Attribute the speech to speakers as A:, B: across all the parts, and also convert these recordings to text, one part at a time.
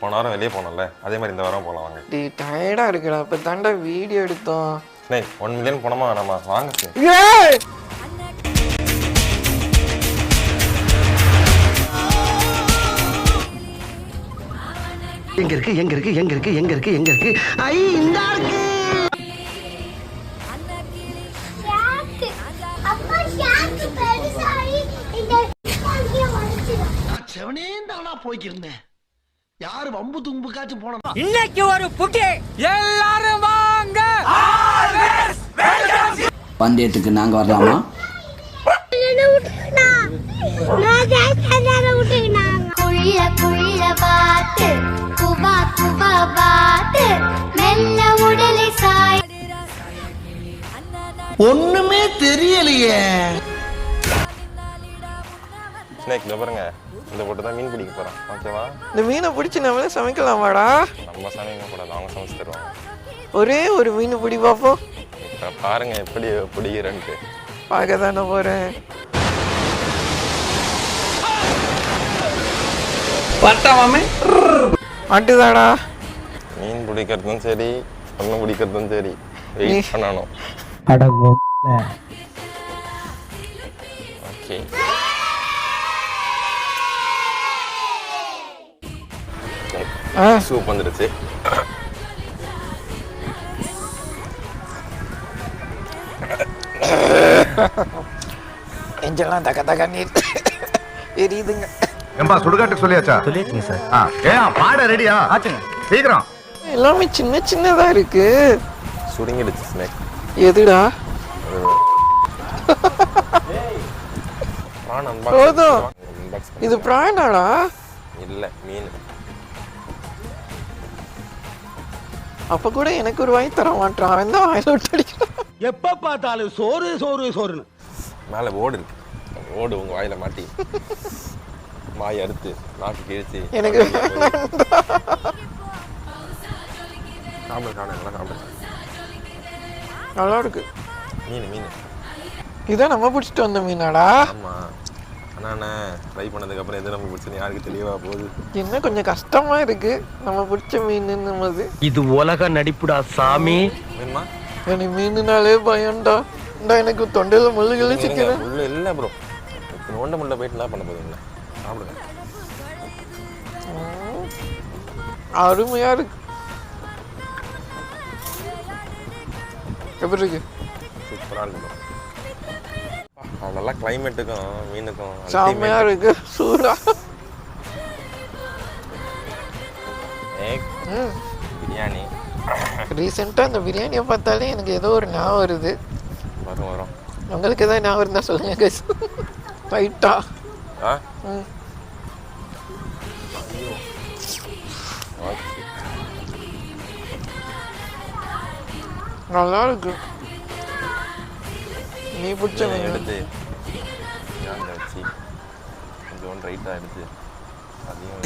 A: போன வாரம் வெளியே போனோம்ல அதே மாதிரி இந்த வாரம் போகலாம் வாங்க.
B: டேய் டயர்டாக இருக்குடா. இப்போ தாண்டா வீடியோ எடுத்தோம்.
A: டேய் ஒன் மில்லியன் போனோமா வேணாமா வாங்க.
C: எங்க இருக்கு எங்க இருக்கு எங்க இருக்கு எங்க இருக்கு எங்க இருக்கு? ஐ இந்த இருக்கு! போய்க்கிருந்தேன். யாரு வம்பு தும்புக்காச்சும் போனா
D: இன்னைக்கு ஒரு புட்டி எல்லாரும் வாங்க.
E: பந்தயத்துக்கு நாங்க வரலாமா?
F: குழிய குழிய பார்த்து குபா குபா பார்த்து மெல்ல உடலை சாய்.
C: ஒண்ணுமே தெரியலையே.
A: ஸ்னேக் இந்த பாருங்க. இந்த போட்டு தான் மீன் பிடிக்க போகிறோம் ஓகேவா
B: இந்த மீனை பிடிச்சி நம்மளே சமைக்கலாமாடா
A: நம்ம சமைக்க கூடாது அவங்க சமைச்சு தருவாங்க.
B: ஒரே ஒரு மீன் பிடி பார்ப்போம்
A: இப்போ பாருங்க எப்படி பிடிக்கிறேன்ட்டு.
B: பார்க்க தானே போகிறேன் மாட்டுதாடா
A: மீன் பிடிக்கிறதும் சரி ஒன்று பிடிக்கிறதும் சரி. வெயிட் பண்ணணும். ஓகே சூப் வந்துடுச்சு
B: நெஞ்செல்லாம் தக்க தக்க நீர் எரியுதுங்க
G: ஏம்பா சுடுகாட்டுக்கு சொல்லியாச்சா சொல்லியாச்சுங்க சார் ஏன் பாட ரெடியா ஆச்சுங்க சீக்கிரம்
B: எல்லாமே சின்ன சின்னதாக இருக்கு
A: சுருங்கிடுச்சு ஸ்னேக்
B: எதுடா
A: ப்ரான்
B: போதும். இது ப்ரானாடா
A: இல்லை மீன்
B: அப்போ கூட எனக்கு ஒரு வாங்கி தர மாட்டான் அவன் தான் வாயில விட்டு அடிக்கிறான்.
C: எப்ப பார்த்தாலும் சோறு சோறு சோறுன்னு.
A: மேலே ஓடு இருக்கு. ஓடு உங்கள் வாயில் மாட்டி. வாய் அறுத்து நாக்கு கிழிச்சு
B: எனக்கு
A: சாப்பிடு சாப்பிடு நல்லா சாப்பிடு
B: நல்லா இருக்கு.
A: மீன் மீன்.
B: இதான் நம்ம பிடிச்சிட்டு வந்த மீனாடா.
A: ஆமாம் அண்ணா ட்ரை பண்ணதுக்கப்புறம் எது நம்ம பிடிச்சது யாருக்கு தெளிவாக போகுது?
B: என்ன கொஞ்சம் கஷ்டமா இருக்கு. நம்ம பிடிச்ச மீனுன்னும் போது
C: இது உலக நடிப்புடா சாமி.
A: வேணுமா
B: எனக்கு மீனுனாலே பயம்டா. இந்தா எனக்கு தொண்டையில முள்ளுகளை சிக்கிறேன்
A: உள்ள இல்லை ப்ரோ நோண்ட முள்ள போயிட்டு என்ன பண்ண போதுங்களா சாப்பிடுங்க.
B: அருமையா இருக்கு. எப்படி இருக்கு?
A: சூப்பராக இருக்கும் bro. நல்லா கிளைமேட்டுக்கும் மீனுக்கும்
B: செம்மையா. இருக்கு. சூடா.
A: பிரியாணி.
B: ரீசெண்டாக இந்த பிரியாணியை பார்த்தாலே எனக்கு ஏதோ ஒரு ஞாபகம் வருது.
A: வரும் வரும்.
B: உங்களுக்கு ஏதாவது ஞாபகம் இருந்தால் சொல்லுங்க கைஸ் ரைட்டா
A: ஆ?
B: நல்லா இருக்கு. நீ பிடிச்ச
A: எடுத்து கொஞ்சோண்டு ரைட்டாக எடுத்து அதையும்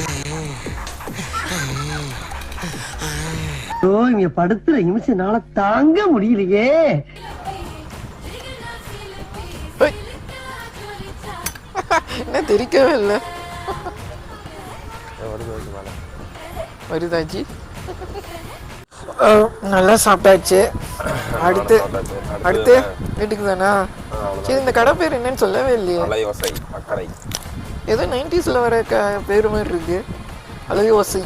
C: இங்க படுத்துற நிமிஷம்னால தாங்க முடியலையே.
B: என்ன தெரிக்கவே இல்லை. வருதாச்சு நல்லா சாப்பிட்டாச்சு. அடுத்து அடுத்து வீட்டுக்கு தானா? சரி இந்த கடை பேர் என்னன்னு சொல்லவே இல்லையே. ஏதோ நைன்டிஸில் வர க பேர் மாதிரி இருக்கு. அழகு ஓசை.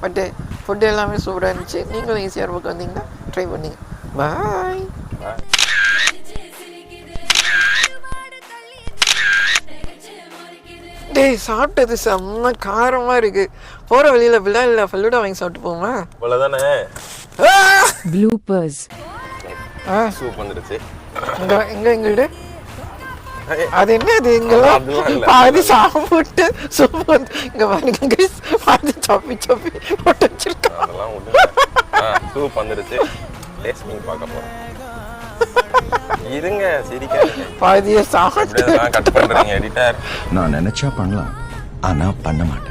B: பட்டு ஃபுட்டு எல்லாமே சூப்பராக இருந்துச்சு. நீங்களும் ஈஸியாக பக்கம் வந்தீங்கன்னா ட்ரை பண்ணீங்க பாய் டேய் சாப்பிட்டது செம்ம காரமாக இருக்கு. போகிற வழியில் விழாவில் ஃபல்லூடா வாங்கி சாப்பிட்டு போமா
H: bloopers.
B: ஆ.
A: சூப் வந்துடுச்சு.
B: இங்க எங்க எங்க அது என்ன அது இங்கெல்லாம். பாதி சாப்பிட்டு சூப் வந்து இங்க பாருங்க guys, பாதி சப்பி சப்பி போட்டு வச்சிருக்கான்
A: அதெல்லாம் ஆ சூப் வந்துடுச்சு டேஸ்டிங் பார்க்க போகிறோம் இருங்க சிரிக்காதீங்க.
B: பாதியை சாப்பிட்டு
A: கட் பண்ணுறீங்க எடிட்டர்
G: நான் நினைச்சா பண்ணலாம் ஆனா பண்ண மாட்டேன்.